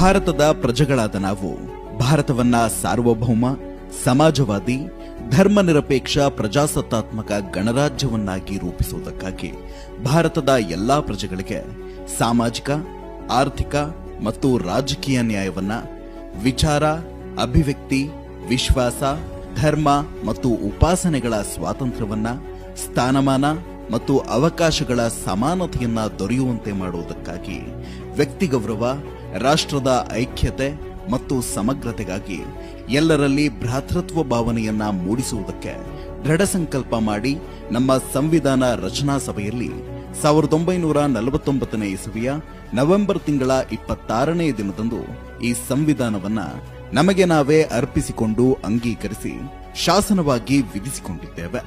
ಭಾರತದ ಪ್ರಜೆಗಳಾದ ನಾವು, ಭಾರತವನ್ನ ಸಾರ್ವಭೌಮ, ಸಮಾಜವಾದಿ, ಧರ್ಮನಿರಪೇಕ್ಷ, ಪ್ರಜಾಸತ್ತಾತ್ಮಕ ಗಣರಾಜ್ಯವನ್ನಾಗಿ ರೂಪಿಸುವುದಕ್ಕಾಗಿ ಭಾರತದ ಎಲ್ಲಾ ಪ್ರಜೆಗಳಿಗೆ ಸಾಮಾಜಿಕ, ಆರ್ಥಿಕ ಮತ್ತು ರಾಜಕೀಯ ನ್ಯಾಯವನ್ನ ವಿಚಾರ, ಅಭಿವ್ಯಕ್ತಿ, ವಿಶ್ವಾಸ, ಧರ್ಮ ಮತ್ತು ಉಪಾಸನೆಗಳ ಸ್ವಾತಂತ್ರ್ಯವನ್ನ ಸ್ಥಾನಮಾನ ಮತ್ತು ಅವಕಾಶಗಳ ಸಮಾನತೆಯನ್ನ ದೊರೆಯುವಂತೆ ಮಾಡುವುದಕ್ಕಾಗಿ ವ್ಯಕ್ತಿ ಗೌರವ, ರಾಷ್ಟ್ರದ ಐಕ್ಯತೆ ಮತ್ತು ಸಮಗ್ರತೆಗಾಗಿ ಎಲ್ಲರಲ್ಲಿ ಭ್ರಾತೃತ್ವ ಭಾವನೆಯನ್ನ ಮೂಡಿಸುವುದಕ್ಕೆ ದೃಢ ಸಂಕಲ್ಪ ಮಾಡಿ ನಮ್ಮ ಸಂವಿಧಾನ ರಚನಾ ಸಭೆಯಲ್ಲಿ ಸಾವಿರದ ಒಂಬೈನೂರ ನಲವತ್ತೊಂಬತ್ತನೇ ಇಸವಿಯ ನವೆಂಬರ್ ತಿಂಗಳ ಇಪ್ಪತ್ತಾರನೇ ದಿನದಂದು ಈ ಸಂವಿಧಾನವನ್ನ ನಮಗೆ ನಾವೇ ಅರ್ಪಿಸಿಕೊಂಡು ಅಂಗೀಕರಿಸಿ ಶಾಸನವಾಗಿ ವಿಧಿಸಿಕೊಂಡಿದ್ದೇವೆ.